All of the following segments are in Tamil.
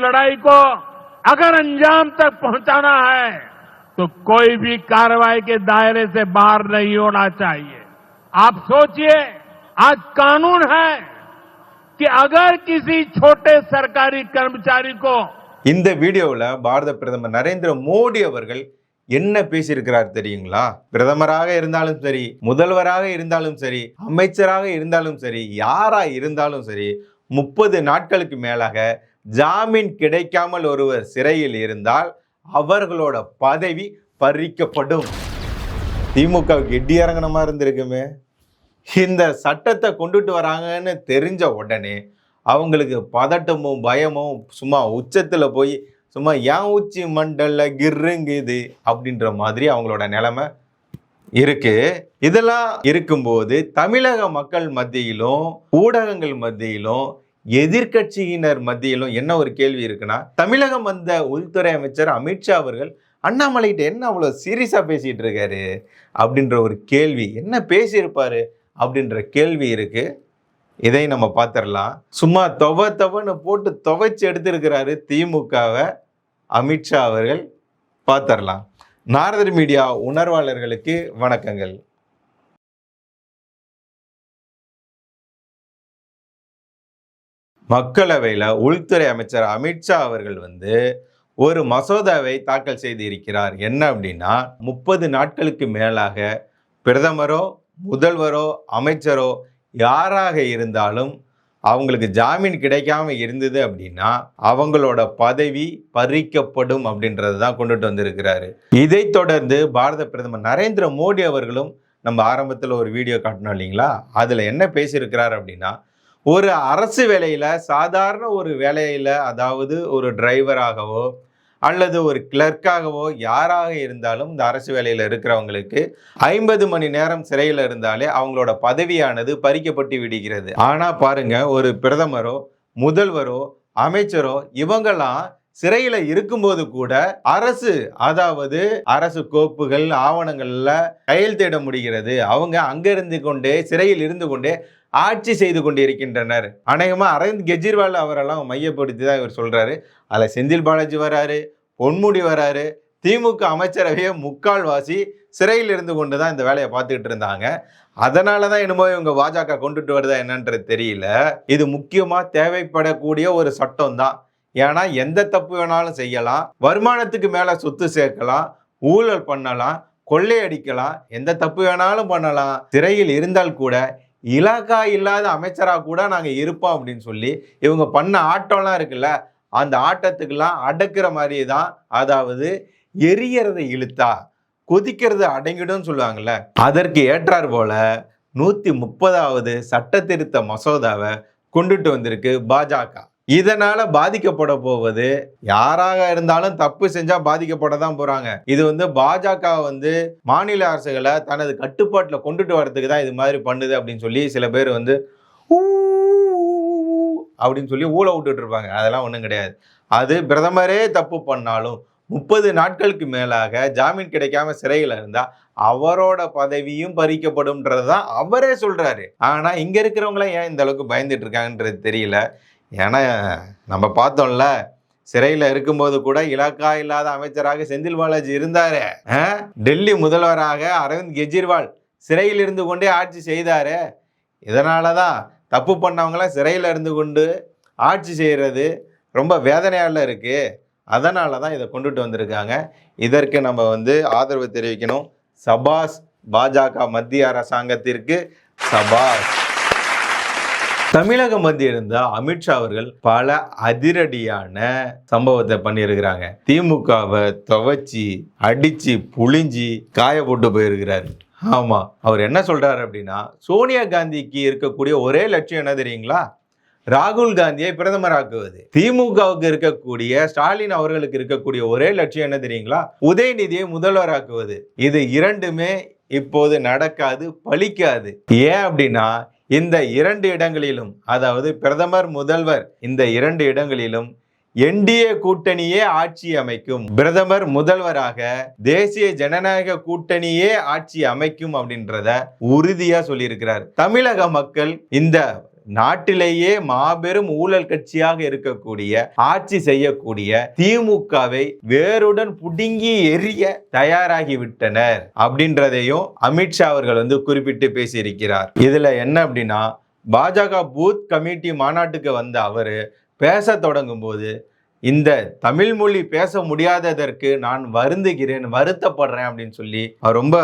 लड़ाई को अगर अंजाम तक पहुंचाना है तो कोई भी कार्रवाई के दायरे से बाहर नहीं होना चाहिए आप सोचिए आज कानून है कि अगर किसी छोटे सरकारी कर्मचारी को இந்த வீடியோவில் பாரத பிரதமர் நரேந்திர மோடி அவர்கள் என்ன பேசியிருக்கிறார் தெரியுங்களா பிரதமராக இருந்தாலும் சரி முதல்வராக இருந்தாலும் சரி அமைச்சராக இருந்தாலும் சரி யாரா இருந்தாலும் சரி முப்பது நாட்களுக்கு மேலாக ஜாமீன் கிடைக்காமல் ஒருவர் சிறையில் இருந்தால் அவர்களோட பதவி பறிக்கப்படும். திமுகவுக்கு எட்டி இறங்கினமா இருந்திருக்குமே. இந்த சட்டத்தை கொண்டுட்டு வராங்கன்னு தெரிஞ்ச உடனே அவங்களுக்கு பதட்டமும் பயமும் சும்மா உச்சத்தில் போய் சும்மா ஏன் உச்சி மண்டல கிருங்குது அப்படின்ற மாதிரி அவங்களோட நிலைமை இருக்கு. இதெல்லாம் இருக்கும்போது தமிழக மக்கள் மத்தியிலும் ஊடகங்கள் மத்தியிலும் எதிர்க்கட்சியினர் மத்தியிலும் என்ன ஒரு கேள்வி இருக்குன்னா தமிழகம் வந்த உள்துறை அமைச்சர் அமித்ஷா அவர்கள் அண்ணாமலைகிட்ட என்ன அவ்வளோ சீரியஸாக பேசிகிட்டு இருக்காரு? அப்படின்ற ஒரு கேள்வி. என்ன பேசியிருப்பாரு அப்படின்ற கேள்வி இருக்குது இதை நம்ம பார்த்துடலாம் சும்மா தொவ தொவன்னு போட்டு துவைச்சு எடுத்திருக்கிறாரு திமுகவை அமித்ஷா அவர்கள். பார்த்துடலாம் நாரதர் மீடியா உணர்வாளர்களுக்கு வணக்கங்கள். மக்களவையில் உள்துறை அமைச்சர் அமித்ஷா அவர்கள் வந்து ஒரு மசோதாவை தாக்கல் செய்து இருக்கிறார் என்ன அப்படின்னா முப்பது நாட்களுக்கு மேலாக பிரதமரோ முதல்வரோ அமைச்சரோ யாராக இருந்தாலும் அவங்களுக்கு ஜாமீன் கிடைக்காம இருந்தது அப்படின்னா அவங்களோட பதவி பறிக்கப்படும் அப்படின்றது தான் கொண்டுட்டு வந்திருக்கிறாரு. இதைத் தொடர்ந்து பாரத பிரதமர் நரேந்திர மோடி அவர்களும் நம்ம ஆரம்பத்தில் ஒரு வீடியோ காட்டினோம் இல்லைங்களா? அதில் என்ன பேசியிருக்கிறார் அப்படின்னா ஒரு அரசு வேலையில் சாதாரண ஒரு வேலையில் அதாவது ஒரு டிரைவராகவோ அல்லது ஒரு கிளர்க்காகவோ யாராக இருந்தாலும் இந்த அரசு வேலையில் இருக்கிறவங்களுக்கு ஐம்பது மணி நேரம் சிறையில் இருந்தாலே அவங்களோட பதவியானது பறிக்கப்பட்டு விடுகிறது. ஆனால் பாருங்க ஒரு பிரதமரோ முதல்வரோ அமைச்சரோ இவங்கெல்லாம் சிறையில் இருக்கும்போது கூட அரசு அதாவது அரசு கோப்புகள் ஆவணங்கள்ல கையெழுத்திட முடிகிறது. அவங்க அங்கிருந்து கொண்டே சிறையில் இருந்து கொண்டே ஆட்சி செய்து கொண்டிருக்கின்றனர். அநேகமா அரவிந்த் கெஜ்ரிவால் அவரெல்லாம் மையப்படுத்தி தான் இவர் சொல்றாரு. அதில் செந்தில் பாலாஜி வராரு பொன்முடி வராரு திமுக அமைச்சரவையே முக்கால்வாசி சிறையில் இருந்து கொண்டு தான் இந்த வேலையை பார்த்துக்கிட்டு இருந்தாங்க. அதனால தான் என்னமோ இவங்க பாஜக கொண்டுட்டு வருதா என்னன்றது தெரியல. இது முக்கியமாக தேவைப்படக்கூடிய ஒரு சட்டம் தான் ஏன்னா எந்த தப்பு வேணாலும் செய்யலாம். வருமானத்துக்கு மேலே சொத்து சேர்க்கலாம். ஊழல் பண்ணலாம். கொள்ளையடிக்கலாம். எந்த தப்பு வேணாலும் பண்ணலாம். சிறையில் இருந்தால் கூட இலாக்கா இல்லாத அமைச்சராக கூட நாங்கள் இருப்போம் அப்படின்னு சொல்லி இவங்க பண்ண ஆட்டம்லாம் இருக்குல்ல அந்த ஆட்டத்துக்கெல்லாம் அடக்கிற மாதிரி தான் அதாவது எரியறதை இழுத்தா கொதிக்கிறது அடங்கிடும் சொல்லுவாங்கல்ல அதற்கு ஏற்றார் போல நூற்றி முப்பதாவது சட்ட திருத்த மசோதாவை கொண்டுட்டு வந்திருக்கு பாஜக. இதனால பாதிக்கப்பட போவது யாராக இருந்தாலும் தப்பு செஞ்சா பாதிக்கப்பட தான் போறாங்க. இது வந்து பாஜக வந்து மாநில அரசுகளை தனது கட்டுப்பாட்டில் கொண்டுட்டு வரதுக்கு தான் இது மாதிரி பண்ணுது அப்படின்னு சொல்லி சில பேர் வந்து ஊ அப்படின்னு சொல்லி ஊழ விட்டுட்டு இருப்பாங்க. அதெல்லாம் ஒன்றும் கிடையாது. அது பிரதமரே தப்பு பண்ணாலும் முப்பது நாட்களுக்கு மேலாக ஜாமீன் கிடைக்காம சிறையில் இருந்தா அவரோட பதவியும் பறிக்கப்படும்ன்றது தான் அவரே சொல்றாரு. ஆனா இங்க இருக்கிறவங்களாம் ஏன் இந்த அளவுக்கு பயந்துட்டு இருக்காங்கன்றது தெரியல. ஏன்னா நம்ம பார்த்தோம்ல சிறையில் இருக்கும்போது கூட இலாக்கா இல்லாத அமைச்சராக செந்தில் பாலாஜி இருந்தார். ஆ? டெல்லி முதல்வராக அரவிந்த் கெஜ்ரிவால் சிறையில் இருந்து கொண்டே ஆட்சி செய்தார். இதனால தான் தப்பு பண்ணவங்களாம் சிறையில் இருந்து கொண்டு ஆட்சி செய்கிறது ரொம்ப வேதனையால் இருக்குது அதனால தான் இதை கொண்டுட்டு வந்திருக்காங்க. இதற்கு நம்ம வந்து ஆதரவு தெரிவிக்கணும். சபாஸ் பாஜக மத்திய அரசாங்கத்திற்கு சபாஸ் தமிழகம் வந்து இருந்த அமித்ஷா அவர்கள் பல அதிரடியான சம்பவத்தை பண்ணியிருக்கிறாங்க. திமுகவை துவைச்சி அடிச்சு புழிஞ்சி காய போட்டு போயிருக்கிறாரு. ஆமா அவர் என்ன சொல்றாரு அப்படின்னா சோனியா காந்திக்கு இருக்கக்கூடிய ஒரே லட்சியம் என்ன தெரியுங்களா? ராகுல் காந்தியை பிரதமராக்குவது திமுகவுக்கு இருக்கக்கூடிய ஸ்டாலின் அவர்களுக்கு இருக்கக்கூடிய ஒரே லட்சியம் என்ன தெரியுங்களா? உதயநிதியை முதல்வராக்குவது இது இரண்டுமே இப்போது நடக்காது பலிக்காது ஏன் அப்படின்னா இந்த இரண்டு இடங்களிலும் அதாவது பிரதமர் முதல்வர் இந்த இரண்டு இடங்களிலும் என்டிஏ கூட்டணியே ஆட்சி அமைக்கும். பிரதமர் முதல்வராக தேசிய ஜனநாயக கூட்டணியே ஆட்சி அமைக்கும் அப்படின்றத உறுதியா சொல்லியிருக்கிறார். தமிழக மக்கள் இந்த நாட்டிலேயே மாபெரும் ஊழல் கட்சியாக இருக்கக்கூடிய ஆட்சி செய்யக்கூடிய திமுகவை வேருடன் புடுங்கி எரிய தயாராகி விட்டனர் அப்படின்றதையும் அமித்ஷா அவர்கள் வந்து குறிப்பிட்டு பேசியிருக்கிறார். இதுல என்ன அப்படின்னா பாஜக பூத் கமிட்டி மாநாட்டுக்கு வந்த அவரு பேச தொடங்கும் போது இந்த தமிழ் மொழி பேச முடியாததற்கு நான் வருந்துகிறேன் வருத்தப்படுறேன் அப்படின்னு சொல்லி அவர் ரொம்ப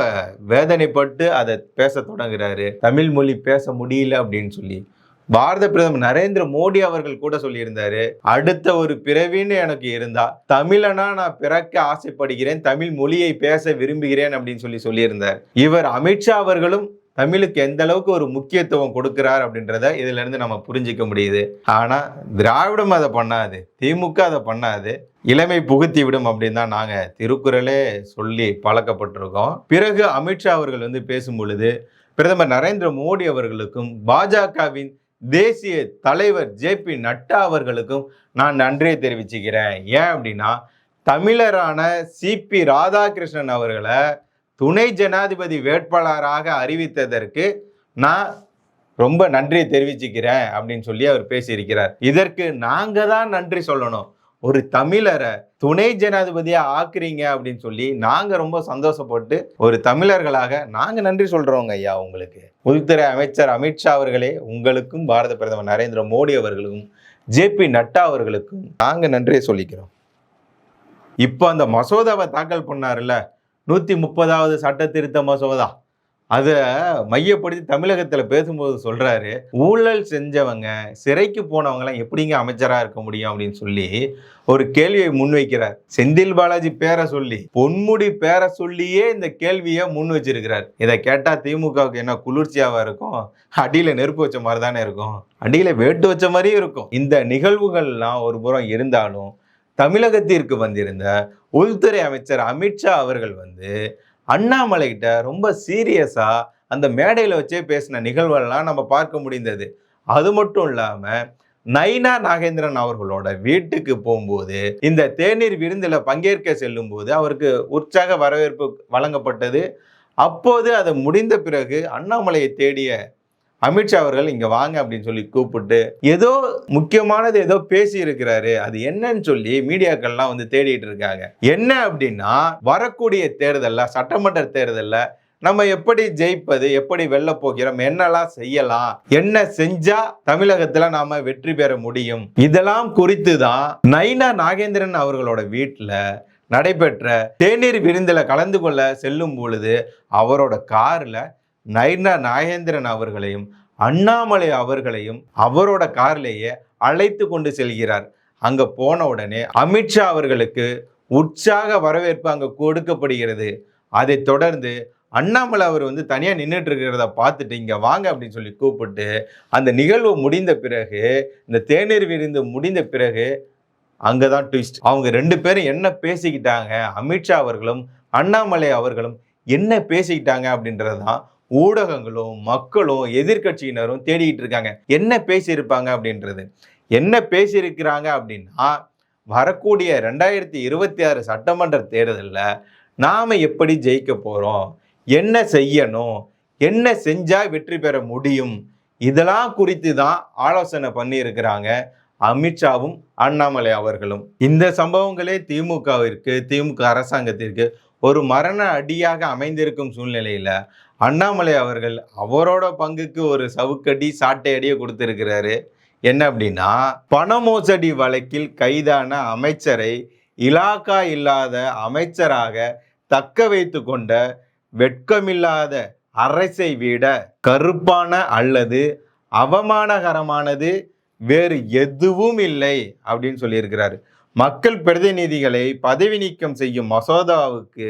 வேதனைப்பட்டு அதை பேச தொடங்குறாரு. தமிழ் மொழி பேச முடியல அப்படின்னு சொல்லி. பாரத பிரதமர் நரேந்திர மோடி அவர்கள் கூட சொல்லியிருந்தாரு அடுத்த ஒரு பிறவின்னு எனக்கு இருந்தா தமிழனா நான் பிறக்க ஆசைப்படுகிறேன் தமிழ் மொழியை பேச விரும்புகிறேன் அப்படின்னு சொல்லி சொல்லியிருந்தார். இவர் அமித்ஷா அவர்களும் தமிழுக்கு எந்த அளவுக்கு ஒரு முக்கியத்துவம் கொடுக்கிறார் அப்படின்றத இதுல இருந்து நம்ம புரிஞ்சிக்க முடியுது. ஆனா திராவிடம் அதை பண்ணாது திமுக அதை பண்ணாது இளமை புகுத்தி விடும் அப்படின்னு தான் நாங்க திருக்குறளே சொல்லி பழக்கப்பட்டிருக்கோம். பிறகு அமித்ஷா அவர்கள் வந்து பேசும் பொழுது பிரதமர் நரேந்திர மோடி அவர்களுக்கும் பாஜகவின் தேசிய தலைவர் ஜே பி நட்டா அவர்களுக்கும் நான் நன்றியை தெரிவிச்சுக்கிறேன். ஏன் அப்படின்னா தமிழரான சிபி ராதாகிருஷ்ணன் அவர்களை துணை ஜனாதிபதி வேட்பாளராக அறிவித்ததற்கு நான் ரொம்ப நன்றியை தெரிவிச்சுக்கிறேன் அப்படின்னு சொல்லி அவர் பேசியிருக்கிறார். இதற்கு நாங்கள் தான் நன்றி சொல்லணும். ஒரு தமிழரை துணை ஜனாதிபதியாக ஆக்குறீங்க அப்படின்னு சொல்லி நாங்கள் ரொம்ப சந்தோஷப்பட்டு ஒரு தமிழர்களாக நாங்கள் நன்றி சொல்கிறோங்க ஐயா உங்களுக்கு. உள்துறை அமைச்சர் அமித்ஷா அவர்களே உங்களுக்கும் பாரத பிரதமர் நரேந்திர மோடி அவர்களுக்கும் ஜேபி நட்டா அவர்களுக்கும் நாங்கள் நன்றியை சொல்லிக்கிறோம். இப்போ அந்த மசோதாவை தாக்கல் பண்ணார்ல நூற்றி முப்பதாவது சட்ட திருத்த மசோதா. அதை மையப்படுத்தி தமிழகத்தில் பேசும்போது சொல்கிறாரு ஊழல் செஞ்சவங்க சிறைக்கு போனவங்கலாம் எப்படிங்க அமைச்சராக இருக்க முடியும்? அப்படின்னு சொல்லி ஒரு கேள்வியை முன்வைக்கிறார். செந்தில் பாலாஜி பேரை சொல்லி பொன்முடி பேரை சொல்லியே இந்த கேள்வியை முன் வச்சிருக்கிறார் இதை கேட்டால் திமுகவுக்கு என்ன குளிர்ச்சியாக இருக்கும்? அடியில் நெருப்பு வச்ச மாதிரி தானே இருக்கும்? அடியில் வேட்டு வச்ச மாதிரியும் இருக்கும். இந்த நிகழ்வுகள்லாம் ஒரு புறம் இருந்தாலும் தமிழகத்திற்கு வந்திருந்த உள்துறை அமைச்சர் அமித்ஷா அவர்கள் வந்து அண்ணாமலைகிட்ட ரொம்ப சீரியஸாக அந்த மேடையில் வச்சே பேசின நிகழ்வுகள்லாம் நம்ம பார்க்க முடிந்தது. அது மட்டும் இல்லாமல் நைனா நாகேந்திரன் அவர்களோட வீட்டுக்கு போகும்போது இந்த தேநீர் விருந்தில் பங்கேற்க செல்லும் போது அவருக்கு உற்சாக வரவேற்பு வழங்கப்பட்டது. அப்போது அது முடிந்த பிறகு அண்ணாமலையை தேடிய அமித்ஷா அவர்கள் இங்க வாங்க அப்படின்னு சொல்லி கூப்பிட்டு ஏதோ முக்கியமானது ஏதோ பேசி இருக்கிறாரு அது என்னன்னு சொல்லி மீடியாக்கள்லாம் வந்து தேடிட்டு இருக்காங்க. என்ன அப்படின்னா வரக்கூடிய தேர்தலில் சட்டமன்ற தேர்தலில் நம்ம எப்படி ஜெயிப்பது எப்படி வெல்ல போகிறோம் என்னெல்லாம் செய்யலாம் என்ன செஞ்சா தமிழகத்துல நாம வெற்றி பெற முடியும்? இதெல்லாம் குறித்து தான் நைனா நாகேந்திரன் அவர்களோட வீட்டில் நடைபெற்ற தேநீர் விருந்தில் கலந்து கொள்ள செல்லும் பொழுது அவரோட காரில் நயனா நாகேந்திரன் அவர்களையும் அண்ணாமலை அவர்களையும் அவரோட கார்லேயே அழைத்து கொண்டு செல்கிறார். அங்கே போன உடனே அமித்ஷா அவர்களுக்கு உற்சாக வரவேற்பு அங்கே கொடுக்கப்படுகிறது. அதைத் தொடர்ந்து அண்ணாமலை அவர் வந்து தனியாக நின்றுட்டு இருக்கிறத பார்த்துட்டு இங்கே வாங்க அப்படின்னு சொல்லி கூப்பிட்டு அந்த நிகழ்வு முடிந்த பிறகு இந்த தேநீர் விருந்து முடிந்த பிறகு அங்கே தான் ட்விஸ்ட் அவங்க ரெண்டு பேரும் என்ன பேசிக்கிட்டாங்க? அமித்ஷா அவர்களும் அண்ணாமலை அவர்களும் என்ன பேசிக்கிட்டாங்க அப்படின்றதுதான் ஊடகங்களும் மக்களும் எதிர்க்கட்சியினரும் தேடிக்கிட்டு இருக்காங்க. என்ன பேசியிருப்பாங்க அப்படின்றது. என்ன பேசியிருக்கிறாங்க அப்படின்னா வரக்கூடிய ரெண்டாயிரத்தி இருபத்தி ஆறு சட்டமன்ற தேர்தலில் நாம் எப்படி ஜெயிக்க போகிறோம் என்ன செய்யணும்? என்ன செஞ்சால் வெற்றி பெற முடியும்? இதெல்லாம் குறித்து தான் ஆலோசனை பண்ணியிருக்கிறாங்க அமித்ஷாவும் அண்ணாமலை அவர்களும். இந்த சம்பவங்களே திமுகவிற்கு திமுக அரசாங்கத்திற்கு ஒரு மரண அடியாக அமைந்திருக்கும் சூழ்நிலையில் அண்ணாமலை அவர்கள் அவரோட பங்குக்கு ஒரு சவுக்கடி சாட்டை அடியை கொடுத்துருக்கிறாரு. என்ன அப்படின்னா பண மோசடி வழக்கில் கைதான அமைச்சரை இலாக்கா இல்லாத அமைச்சராக தக்க வைத்து கொண்ட வெட்கமில்லாத அரசை விட கருப்பான அல்லது அவமானகரமானது வேறு எதுவும் இல்லை அப்படின்னு சொல்லியிருக்கிறாரு. மக்கள் பிரதிநிதிகளை பதவி நீக்கம் செய்யும் மசோதாவுக்கு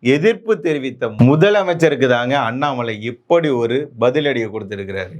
எதிர்ப்பு தெரிவித்த முதலமைச்சருக்கு தாங்க அண்ணாமலை இப்படி ஒரு பதிலடியை கொடுத்துருக்கிறாரு.